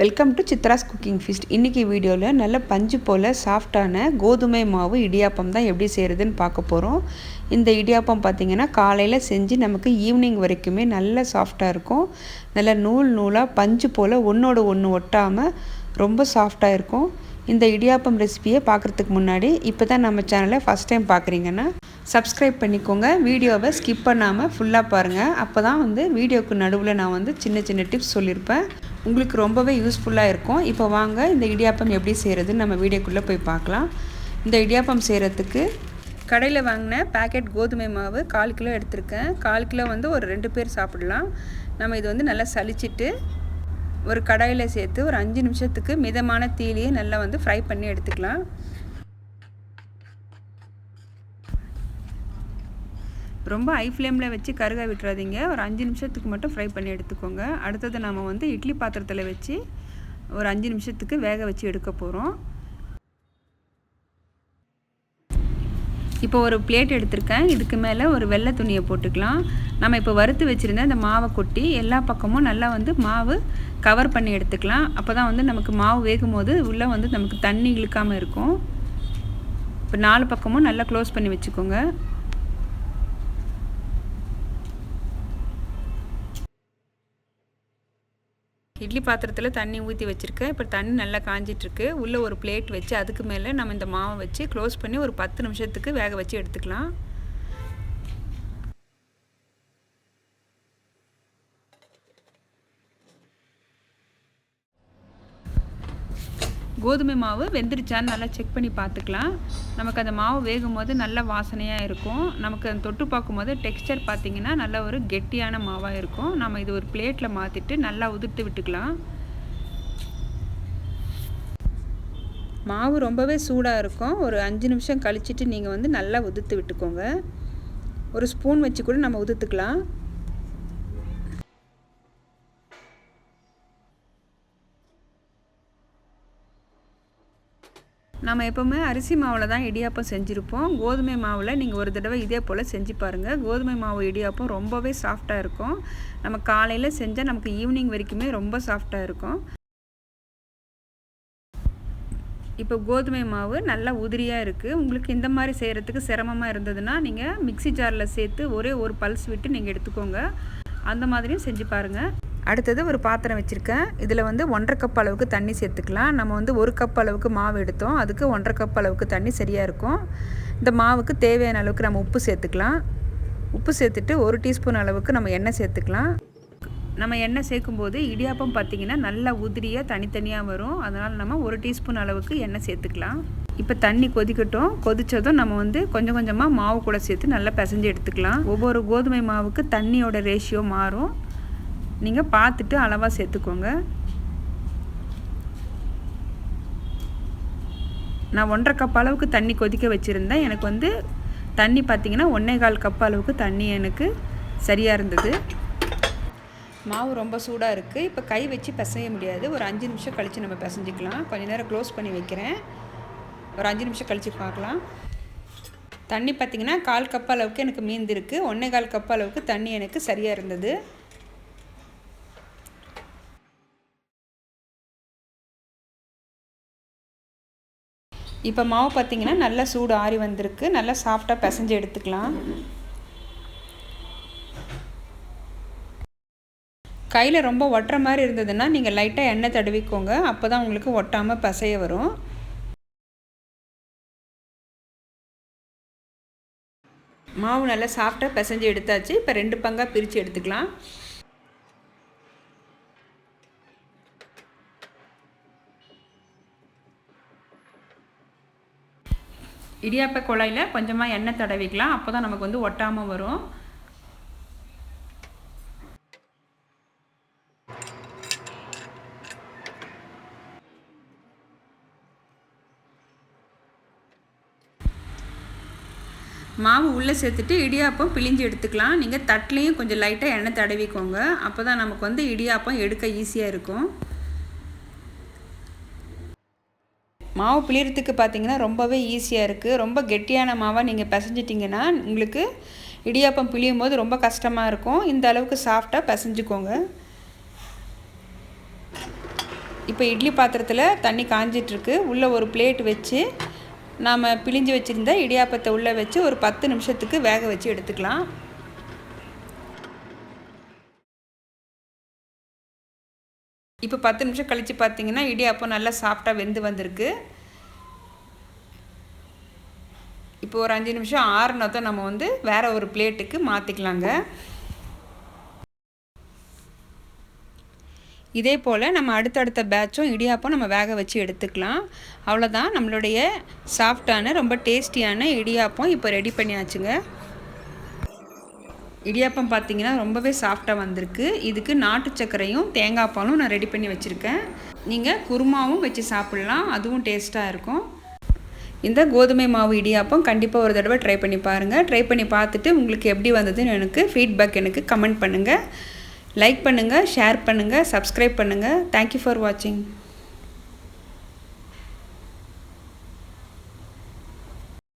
Welcome to Chitra's cooking feast இன்றைக்கி வீடியோவில் நல்ல பஞ்சு போல் சாஃப்டான கோதுமை மாவு இடியாப்பம் தான் எப்படி செய்கிறதுன்னு பார்க்க போகிறோம் இந்த இடியாப்பம் பார்த்திங்கன்னா காலையில் செஞ்சு நமக்கு ஈவினிங் வரைக்குமே நல்ல சாஃப்டாக இருக்கும். நல்ல நூல் நூலாக பஞ்சு போல் ஒன்றோட ஒன்று ஒட்டாமல் ரொம்ப சாஃப்டாக இருக்கும். இந்த இடியாப்பம் ரெசிபியை பார்க்குறதுக்கு முன்னாடி இப்போ தான் நம்ம சேனலை ஃபஸ்ட் டைம் பார்க்குறீங்கன்னா சப்ஸ்கிரைப் பண்ணிக்கோங்க. வீடியோவை ஸ்கிப் பண்ணாமல் ஃபுல்லாக பாருங்கள் அப்போ தான் வந்து வீடியோக்கு நடுவில் நான் வந்து சின்ன சின்ன டிப்ஸ் சொல்லியிருப்பேன் உங்களுக்கு ரொம்பவே யூஸ்ஃபுல்லாக இருக்கும். இப்போ வாங்க இந்த இடியாப்பம் எப்படி செய்கிறதுன்னு நம்ம வீடியோக்குள்ளே போய் பார்க்கலாம். இந்த இடியாப்பம் செய்கிறதுக்கு கடையில் வாங்கின பேக்கெட் கோதுமை மாவு கால் கிலோ எடுத்திருக்கேன். கால் கிலோ வந்து ஒரு ரெண்டு பேர் சாப்பிடலாம். நம்ம இது வந்து நல்லா சலிச்சிட்டு ஒரு கடாயில் சேர்த்து ஒரு அஞ்சு நிமிஷத்துக்கு மிதமான தீலியை நல்லா வந்து ஃப்ரை பண்ணி எடுத்துக்கலாம். ரொம்ப ஹை ஃப்ளேமில் வச்சு கருக விட்டுறாதீங்க. ஒரு அஞ்சு நிமிஷத்துக்கு மட்டும் ஃப்ரை பண்ணி எடுத்துக்கோங்க. அடுத்தது நம்ம வந்து இட்லி பாத்திரத்தில் வச்சு ஒரு அஞ்சு நிமிஷத்துக்கு வேக வச்சு எடுக்க போகிறோம் இப்போ ஒரு பிளேட் எடுத்திருக்கேன். இதுக்கு மேலே ஒரு வெள்ளை துணியை போட்டுக்கலாம். நம்ம இப்போ வறுத்து வச்சுருந்த இந்த மாவை கொட்டி எல்லா பக்கமும் நல்லா வந்து மாவு கவர் பண்ணி எடுத்துக்கலாம். அப்போ தான் வந்து நமக்கு மாவு வேகும் போது உள்ளே வந்து நமக்கு தண்ணி இழுக்காமல் இருக்கும். இப்போ நாலு பக்கமும் நல்லா க்ளோஸ் பண்ணி வச்சுக்கோங்க. இட்லி பாத்திரத்தில் தண்ணி ஊற்றி வச்சுருக்கேன். இப்போ தண்ணி நல்லா காஞ்சிட்ருக்கு. உள்ளே ஒரு பிளேட் வச்சு அதுக்கு மேலே நம்ம இந்த மாவை வச்சு க்ளோஸ் பண்ணி ஒரு பத்து நிமிஷத்துக்கு வேக வச்சு எடுத்துக்கலாம். கோதுமை மாவு வெந்துருச்சான்னு நல்லா செக் பண்ணி பார்த்துக்கலாம். நமக்கு அந்த மாவு வேகும் போது நல்ல வாசனையாக இருக்கும். நமக்கு அந்த தொட்டு பார்க்கும்போது டெக்ஸ்டர் பார்த்திங்கன்னா நல்ல ஒரு கெட்டியான மாவாக இருக்கும். நம்ம இது ஒரு பிளேட்டில் மாற்றிட்டு நல்லா உதிர்த்து விட்டுக்கலாம். மாவு ரொம்பவே சூடாக இருக்கும். ஒரு அஞ்சு நிமிஷம் கழிச்சிட்டு நீங்கள் வந்து நல்லா உதிர்த்து விட்டுக்கோங்க. ஒரு ஸ்பூன் வச்சு கூட நம்ம உதுத்துக்கலாம் நம்ம எப்போவுமே அரிசி மாவில் தான் இடியாப்பம் செஞ்சுருப்போம். கோதுமை மாவில் நீங்கள் ஒரு தடவை இதே போல் செஞ்சு பாருங்கள் கோதுமை மாவு இடியாப்பம் ரொம்பவே சாஃப்டாக இருக்கும். நம்ம காலையில் செஞ்சால் நமக்கு ஈவினிங் வரைக்குமே ரொம்ப சாஃப்டாக இருக்கும். இப்போ கோதுமை மாவு நல்லா உதிரியாக இருக்குது உங்களுக்கு இந்த மாதிரி செய்கிறதுக்கு சிரமமாக இருந்ததுன்னா நீங்கள் மிக்சி ஜாரில் சேர்த்து ஒரே ஒரு பல்ஸ் விட்டு நீங்கள் எடுத்துக்கோங்க. அந்த மாதிரியும் செஞ்சு பாருங்கள் அடுத்தது ஒரு பாத்திரம் வச்சுருக்கேன். இதில் வந்து ஒன்றரை கப் அளவுக்கு தண்ணி சேர்த்துக்கலாம். நம்ம வந்து ஒரு கப் அளவுக்கு மாவு எடுத்தோம். அதுக்கு ஒன்றரை கப் அளவுக்கு தண்ணி சரியாக இருக்கும். இந்த மாவுக்கு தேவையான அளவுக்கு நம்ம உப்பு சேர்த்துக்கலாம். உப்பு சேர்த்துட்டு ஒரு டீஸ்பூன் அளவுக்கு நம்ம எண்ணெய் சேர்த்துக்கலாம். நம்ம எண்ணெய் சேர்க்கும்போது இடியாப்பம் பார்த்திங்கன்னா நல்லா உதிரியாக தனித்தனியாக வரும். அதனால் நம்ம ஒரு டீஸ்பூன் அளவுக்கு எண்ணெய் சேர்த்துக்கலாம். இப்போ தண்ணி கொதிக்கட்டும். கொதித்ததும் நம்ம வந்து கொஞ்சம் கொஞ்சமாக மாவு கூட சேர்த்து நல்லா பிசைஞ்சு எடுத்துக்கலாம். ஒவ்வொரு கோதுமை மாவுக்கு தண்ணியோட ரேஷியோ மாறும். நீங்கள் பார்த்துட்டு அளவாக சேர்த்துக்கோங்க. நான் ஒன்றரை கப் அளவுக்கு தண்ணி கொதிக்க வச்சுருந்தேன். எனக்கு வந்து தண்ணி பார்த்திங்கன்னா ஒன்றே கால் கப் அளவுக்கு தண்ணி எனக்கு சரியாக இருந்தது. மாவு ரொம்ப சூடாக இருக்குது இப்போ கை வச்சு பிசைய முடியாது. ஒரு அஞ்சு நிமிஷம் கழித்து நம்ம பிசைஞ்சிக்கலாம். கொஞ்சம் நேரம் க்ளோஸ் பண்ணி வைக்கிறேன். ஒரு அஞ்சு நிமிஷம் கழித்து பார்க்கலாம். தண்ணி பார்த்திங்கன்னா கால் கப் அளவுக்கு எனக்கு மீந்திருக்கு. ஒன்றே கால் கப் அளவுக்கு தண்ணி எனக்கு சரியாக இருந்தது. இப்போ மாவு பார்த்திங்கன்னா நல்லா சூடு ஆறி வந்திருக்கு. நல்லா சாஃப்டாக பிசைஞ்சு எடுத்துக்கலாம். கையில் ரொம்ப ஒட்டுற மாதிரி இருந்ததுன்னா நீங்கள் லைட்டாக எண்ணெய் தடவிக்கோங்க. அப்போ தான் உங்களுக்கு ஒட்டாமல் பசைய வரும். மாவு நல்லா சாஃப்டாக பிசைஞ்சு எடுத்தாச்சு. இப்போ ரெண்டு பங்காக பிரித்து எடுத்துக்கலாம். இடியாப்ப குழாயில் கொஞ்சமாக எண்ணெய் தடவிக்கலாம். அப்போ தான் நமக்கு வந்து ஒட்டாமல் வரும். மாவு உள்ளே சேர்த்துட்டு இடியாப்பம் பிழிஞ்சு எடுத்துக்கலாம். நீங்கள் தட்டிலையும் கொஞ்சம் லைட்டாக எண்ணெய் தடவிக்கோங்க. அப்போ தான் நமக்கு வந்து இடியாப்பம் எடுக்க ஈஸியாக இருக்கும். மாவு பிழியறதுக்கு பார்த்தீங்கன்னா ரொம்பவே ஈஸியாக இருக்குது ரொம்ப கெட்டியான மாவாக நீங்கள் பிசைஞ்சிட்டிங்கன்னா உங்களுக்கு இடியாப்பம் பிழியும் போது ரொம்ப கஷ்டமாக இருக்கும். இந்த அளவுக்கு சாஃப்டாக பிசைஞ்சுக்கோங்க. இப்போ இட்லி பாத்திரத்தில் தண்ணி காஞ்சிட்ருக்கு. உள்ளே ஒரு பிளேட் வச்சு நாம் பிழிஞ்சு வச்சுருந்த இடியாப்பத்தை உள்ளே வச்சு ஒரு பத்து நிமிஷத்துக்கு வேக வச்சு எடுத்துக்கலாம். இப்போ பத்து நிமிஷம் கழித்து பார்த்தீங்கன்னா இடியாப்பம் நல்லா சாஃப்டாக வெந்து வந்திருக்கு. இப்போ ஒரு அஞ்சு நிமிஷம் ஆறுனதும் நம்ம வந்து வேறு ஒரு பிளேட்டுக்கு மாற்றிக்கலாங்க இதே போல் நம்ம அடுத்தடுத்த பேட்சும் இடியாப்பம் நம்ம வேக வச்சு எடுத்துக்கலாம். அவ்வளோதான் நம்மளுடைய சாஃப்டான ரொம்ப டேஸ்டியான இடியாப்பம் இப்போ ரெடி பண்ணியாச்சுங்க. இடியாப்பம் பார்த்தீங்கன்னா ரொம்பவே சாஃப்டாக வந்திருக்கு. இதுக்கு நாட்டு சர்க்கரையும் தேங்காய் பாலும் நான் ரெடி பண்ணி வச்சுருக்கேன். நீங்கள் குருமாவும் வச்சு சாப்பிட்லாம். அதுவும் டேஸ்ட்டாக இருக்கும். இந்த கோதுமை மாவு இடியாப்பம் கண்டிப்பாக ஒரு தடவை ட்ரை பண்ணி பாருங்கள் ட்ரை பண்ணி பார்த்துட்டு உங்களுக்கு எப்படி வந்ததுன்னு எனக்கு ஃபீட்பேக் எனக்கு கமெண்ட் பண்ணுங்கள் லைக் பண்ணுங்கள் ஷேர் பண்ணுங்கள் சப்ஸ்கிரைப் பண்ணுங்கள் தேங்க்யூ ஃபார் வாட்சிங்